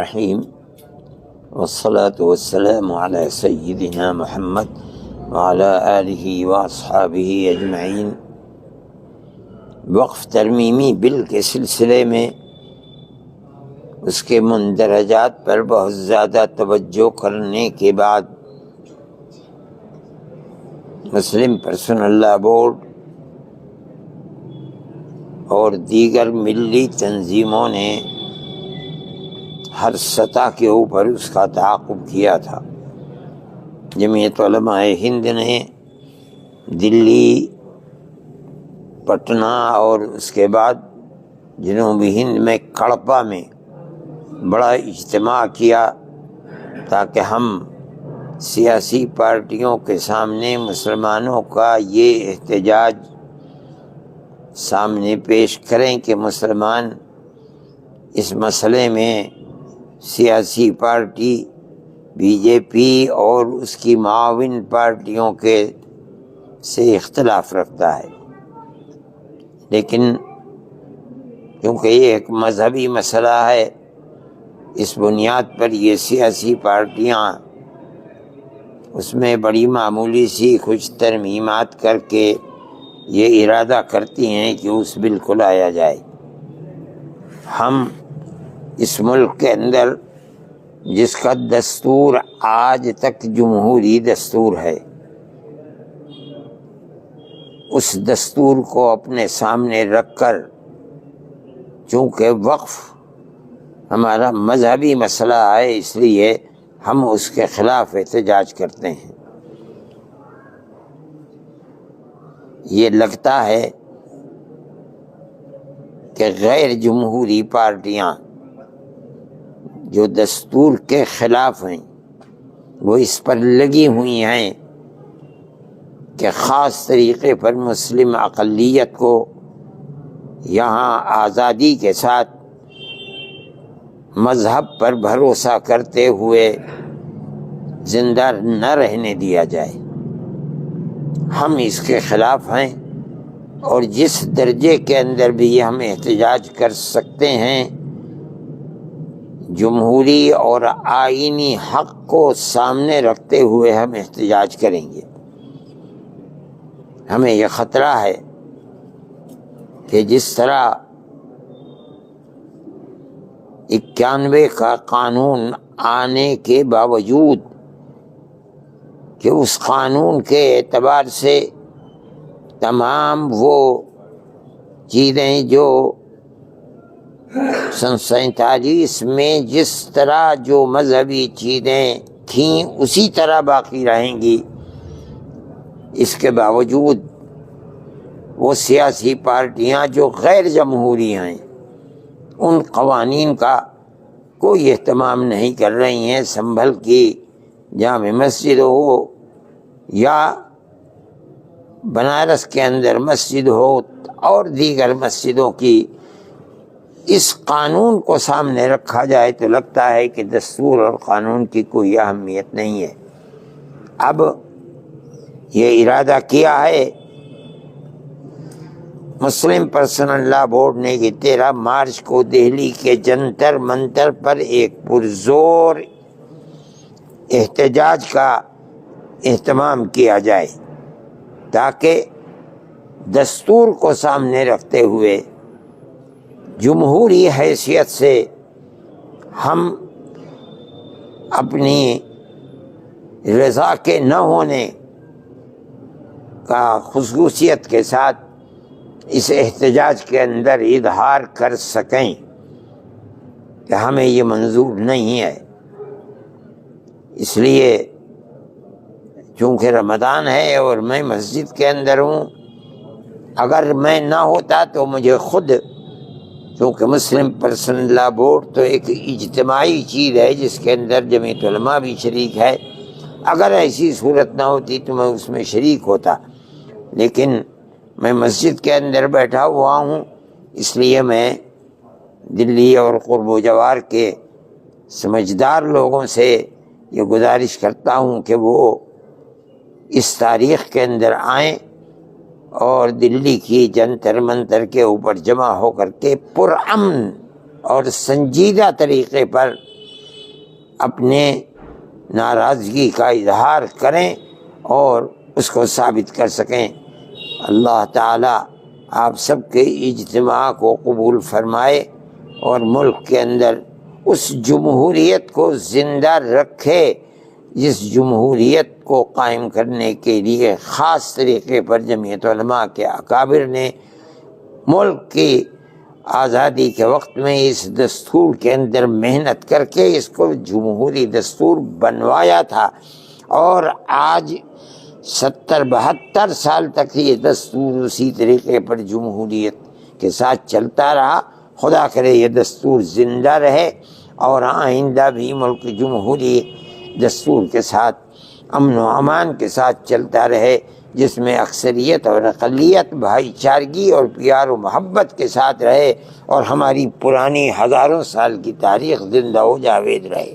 الرحیم والصلاة والسلام على سیدنا محمد وعلى آلہ واصحابہ اجمعین وقف ترمیمی بل کے سلسلے میں اس کے مندرجات پر بہت زیادہ توجہ کرنے کے بعد مسلم پرسن اللہ بورڈ اور دیگر ملی تنظیموں نے ہر سطح کے اوپر اس کا تعاقب کیا تھا۔ جمعیت علماء ہند نے دلی، پٹنہ اور اس کے بعد جنوبی ہند میں کڑپا میں بڑا اجتماع کیا تاکہ ہم سیاسی پارٹیوں کے سامنے مسلمانوں کا یہ احتجاج سامنے پیش کریں کہ مسلمان اس مسئلے میں سیاسی پارٹی، بی جے پی اور اس کی معاون پارٹیوں کے سے اختلاف رکھتا ہے۔ لیکن کیونکہ یہ ایک مذہبی مسئلہ ہے، اس بنیاد پر یہ سیاسی پارٹیاں اس میں بڑی معمولی سی کچھ ترمیمات کر کے یہ ارادہ کرتی ہیں کہ اس بل کو لایا جائے۔ ہم اس ملک کے اندر جس کا دستور آج تک جمہوری دستور ہے، اس دستور کو اپنے سامنے رکھ کر چونکہ وقف ہمارا مذہبی مسئلہ ہے، اس لیے ہم اس کے خلاف احتجاج کرتے ہیں۔ یہ لگتا ہے کہ غیر جمہوری پارٹیاں جو دستور کے خلاف ہیں، وہ اس پر لگی ہوئی ہیں کہ خاص طریقے پر مسلم اقلیت کو یہاں آزادی کے ساتھ مذہب پر بھروسہ کرتے ہوئے زندہ نہ رہنے دیا جائے۔ ہم اس کے خلاف ہیں اور جس درجے کے اندر بھی ہم احتجاج کر سکتے ہیں جمہوری اور آئینی حق کو سامنے رکھتے ہوئے ہم احتجاج کریں گے۔ ہمیں یہ خطرہ ہے کہ جس طرح اکیانوے کا قانون آنے کے باوجود کہ اس قانون کے اعتبار سے تمام وہ چیزیں جو سن سینتالیس میں جس طرح جو مذہبی چیزیں تھیں اسی طرح باقی رہیں گی۔ اس کے باوجود وہ سیاسی پارٹیاں جو غیر جمہوری ہیں، ان قوانین کا کوئی اہتمام نہیں کر رہی ہیں۔ سنبھل کی جامع مسجد ہو یا بنارس کے اندر مسجد ہو اور دیگر مسجدوں کی اس قانون کو سامنے رکھا جائے تو لگتا ہے کہ دستور اور قانون کی کوئی اہمیت نہیں ہے۔ اب یہ ارادہ کیا ہے؟ مسلم پرسنل لا بورڈ نے کہ تیرہ مارچ کو دہلی کے جنتر منتر پر ایک پرزور احتجاج کا اہتمام کیا جائے تاکہ دستور کو سامنے رکھتے ہوئے جمہوری حیثیت سے ہم اپنی رضا کے نہ ہونے کا خصوصیت کے ساتھ اس احتجاج کے اندر اظہار کر سکیں کہ ہمیں یہ منظور نہیں ہے۔ اس لیے چونکہ رمضان ہے اور میں مسجد کے اندر ہوں، اگر میں نہ ہوتا تو مجھے خود کیونکہ مسلم پرسن لا بورڈ تو ایک اجتماعی چیز ہے، جس کے اندر جمعیت علماء بھی شریک ہے۔ اگر ایسی صورت نہ ہوتی تو میں اس میں شریک ہوتا۔ لیکن میں مسجد کے اندر بیٹھا ہوا ہوں، اس لیے میں دلی اور قرب و جوار کے سمجھدار لوگوں سے یہ گزارش کرتا ہوں کہ وہ اس تاریخ کے اندر آئیں۔ اور دلی کی جنتر منتر کے اوپر جمع ہو کر کے پرامن اور سنجیدہ طریقے پر اپنے ناراضگی کا اظہار کریں اور اس کو ثابت کر سکیں۔ اللہ تعالیٰ آپ سب کے اجتماع کو قبول فرمائے اور ملک کے اندر اس جمہوریت کو زندہ رکھے۔ جس جمہوریت کو قائم کرنے کے لیے خاص طریقے پر جمعیت علماء کے اکابر نے ملک کی آزادی کے وقت میں اس دستور کے اندر محنت کر کے اس کو جمہوری دستور بنوایا تھا اور آج ستر بہتر سال تک یہ دستور اسی طریقے پر جمہوریت کے ساتھ چلتا رہا۔ خدا کرے یہ دستور زندہ رہے اور آئندہ بھی ملک جمہوری دستور کے ساتھ، امن و امان کے ساتھ چلتا رہے، جس میں اکثریت اور اقلیت، بھائی چارگی اور پیار و محبت کے ساتھ رہے اور ہماری پرانی ہزاروں سال کی تاریخ زندہ و جاوید رہے۔